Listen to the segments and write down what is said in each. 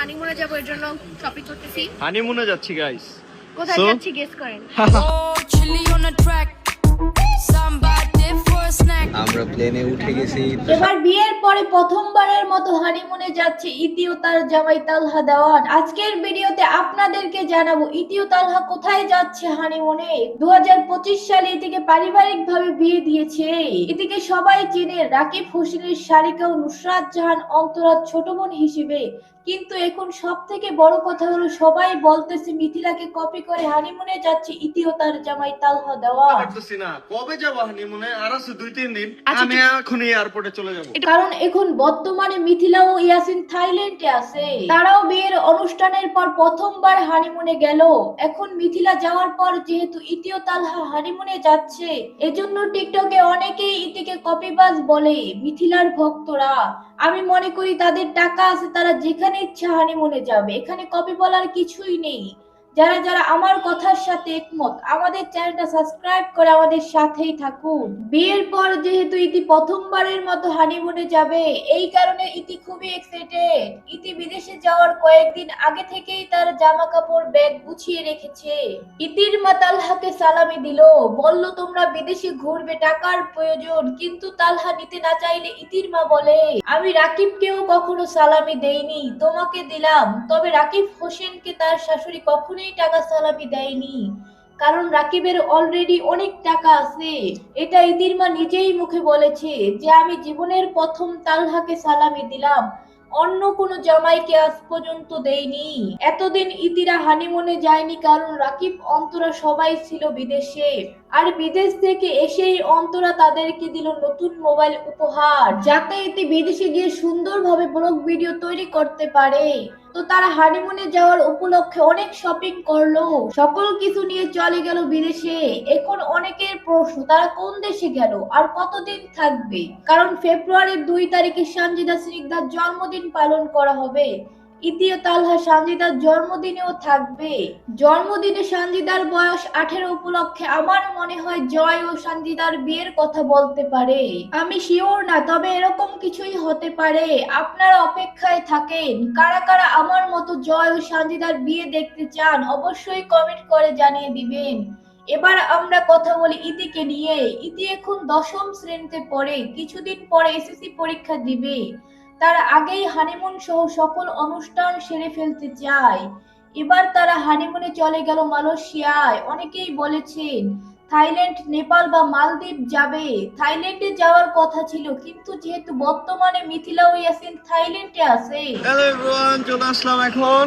হানিমুনে যাব এর জন্য শপিং করতেছি। হানিমুনে যাচ্ছি গাইস কোথায় যাচ্ছি গেস করেন? Oh, chili on the track. Somebody প্লেনে উঠে গেছি। এবার বিয়ের পরে প্রথমবারের মতো হানিমুনে যাচ্ছে ইতি ও তার জামাই তালহা দেওয়ান। আজকের ভিডিওতে আপনাদেরকে জানাব ইতি ও তালহা কোথায় যাচ্ছে হানিমুনে দু সালে ইতিকে পারিবারিক ভাবে বিয়ে দিয়েছে। ইতিকে সবাই চেনে রাকিব হোসেনের শারিকা ও নুসরাত জাহান অন্তরাত ছোট বোন হিসেবে। কিন্তু এখন সব থেকে বড় কথা হলো সবাই বলতেছে মিথিলাকে কপি করে হানিমুনে যাচ্ছে ইতি ও তার জামাই তালহা দেওয়ান। কবে যাব হানিমুনে আর আছে দুই তিন দিন। আচ্ছা, আমি এখনই এয়ারপোর্টে চলে যাব। কারণ এখন বর্তমানে মিথিলা ও ইয়াসিন থাইল্যান্ডে আছে। তারাও বিয়ের অনুষ্ঠানের পর প্রথমবার হানিমুনে গেল। এখন মিথিলা যাওয়ার পর যেহেতু ইতিও তালহা হানিমুনে যাচ্ছে, এজন্য টিকটকে অনেকেই ইতিকে কপিবাজ বলে মিথিলার ভক্তরা। আমি মনে করি তাদের টাকা আছে, তারা যেখানে ইচ্ছা হানিমুনে যাবে। এখানে কপি বলার কিছুই নেই। যারা যারা আমার কথার সাথে একমত, আমাদের চ্যানেলটা সাবস্ক্রাইব করে আমাদের সাথেই থাকুন। বিয়ের পর যেহেতু ইতি প্রথমবারের মতো হানিমুনে যাবে, এই কারণে ইতি খুবই এক্সাইটেড ইতি বিদেশে যাওয়ার কয়েকদিন আগে থেকেই তার জামা কাপড় ব্যাগ গুছিয়ে রেখেছে। ইতির মা তালহাকে সালামি দিল, বলল, তোমরা বিদেশে ঘুরবে, টাকার প্রয়োজন। কিন্তু তালহা নিতে না চাইলে ইতির মা বলে, আমি রাকিবকেও কখনো সালামি দেইনি, তোমাকে দিলাম। তবে রাকিব হোসেনকে তার শাশুড়ি কখনোই টাকা সালামি দেয়নি। কারণ রাকিবের অলরেডি অনেক টাকা আছে। এটা ইদির মা নিজেই মুখে বলেছে যে, আমি জীবনের প্রথম তালহাকে সালামি দিলাম। অন্য কোনো জামাইকে আজ পর্যন্ত দেয়নি এতদিন ইতিরা হানিমুনে যায়নি কারণ রাকিব অন্তরা সবাই ছিল বিদেশে। আর বিদেশ থেকে এসেই অন্তরা তাদেরকে দিল নতুন মোবাইল উপহার। যাতে এতে বিদেশে গিয়ে সুন্দরভাবে ব্লগ ভিডিও তৈরি করতে পারে। তো তারা হানিমুনে যাওয়ার উপলক্ষে অনেক শপিং করল। সকল কিছু নিয়ে চলে গেল বিদেশে। এখন অনেকের প্রশ্ন, তারা কোন দেশে গেল আর কতদিন থাকবে? কারণ ফেব্রুয়ারির দুই তারিখে সঞ্জিদা স্নিগ্ধার জন্মদিন পালন করা হবে। জন্মদিনেও থাকবে। জন্মদিনে বয়স আঠেরো উপলক্ষে আমার মনে হয় জয় ও বিয়ের কথা বলতে পারে। আমি শিওর না, তবে এরকম কিছুই হতে পারে। আপনারা অপেক্ষায় থাকেন। কারা কারা আমার মতো জয় ও সঞ্জিদার বিয়ে দেখতে চান, অবশ্যই কমেন্ট করে জানিয়ে দিবেন। এবার আমরা কথা বলি ইতিকে নিয়ে। ইতি এখন দশম শ্রেণীতে পড়ে। কিছুদিন পরে এসএসসি পরীক্ষা দিবে। তার আগেই হানিমুন সহ সকল অনুষ্ঠান সেরে ফেলতে চায় এবার তারা হানিমুনে চলে গেল মালয়েশিয়ায়। অনেকেই বলেছেন, থাইল্যান্ড, নেপাল বা মালদ্বীপ যাবে। থাইল্যান্ডে যাওয়ার কথা ছিল, কিন্তু যেহেতু বর্তমানে মিথিলা ওই আছেন থাইল্যান্ডে আছে। হ্যালো এভরিওয়ান চলে আসলাম এখন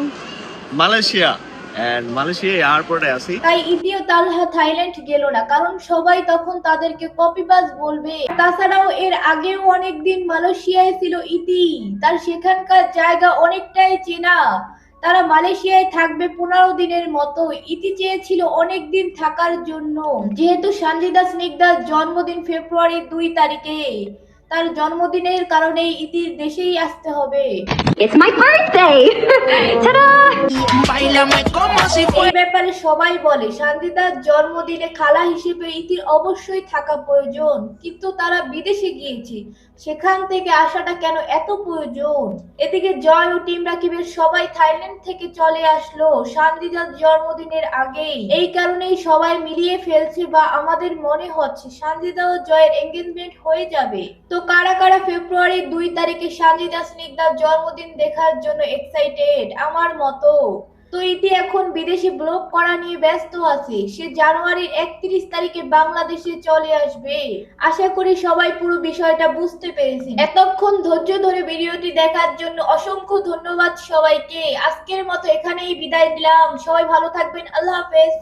মালয়েশিয়া। এন্ড মালয়েশিয়া এয়ারপোর্টে আছি। তাই ইতিও তালহা থাইল্যান্ড গেল না কারণ সবাই তখন তাদেরকে কপিবাজ বলবে। তাছাড়াও এর আগেও অনেকদিন মালয়েশিয়ায় ছিল ইতি তার সেখানকার জায়গা অনেকটাই চেনা। তারা মালয়েশিয়ায় থাকবে পনেরো দিনের মতো ইতি চেয়েছিল অনেক দিন থাকার জন্য। যেহেতু সঞ্জিদা স্নিগ্ধার জন্মদিন ফেব্রুয়ারি দুই তারিখে তার জন্মদিনের কারণে ইতির দেশেই আসতে হবে। It's my birthday! Ta-da! এই ব্যাপারে সবাই বলে শান্তিদার জন্মদিনে খালা হিসেবে ইতির অবশ্যই থাকা প্রয়োজন কিন্তু তারা বিদেশে গিয়েছে সেখান থেকে আসাটা কেন এত প্রয়োজন? এদিকে জয় ও টিম রাকিবের সবাই থাইল্যান্ড থেকে চলে আসলো শান্তিদার জন্মদিনের আগেই। এই কারণেই সবাই মিলিয়ে ফেলছে বা আমাদের মনে হচ্ছে শান্তিদা ও জয়ের এঙ্গেজমেন্ট হয়ে যাবে। তো কারা কারা ফেব্রুয়ারি দুই তারিখে শান্তিদা স্নিগ্ধার জন্মদিন দেখার জন্য এক্সাইটেড আমার মতো। তো ইতি এখন বিদেশে ব্লগ করা নিয়ে ব্যস্ত আছে। সে জানুয়ারির একত্রিশ তারিখে বাংলাদেশে চলে আসবে। আশা করি সবাই পুরো বিষয়টা বুঝতে পেরেছি। এতক্ষণ ধৈর্য ধরে ভিডিওটি দেখার জন্য অসংখ্য ধন্যবাদ সবাইকে। আজকের মতো এখানেই বিদায় দিলাম সবাই ভালো থাকবেন। আল্লাহ হাফেজ।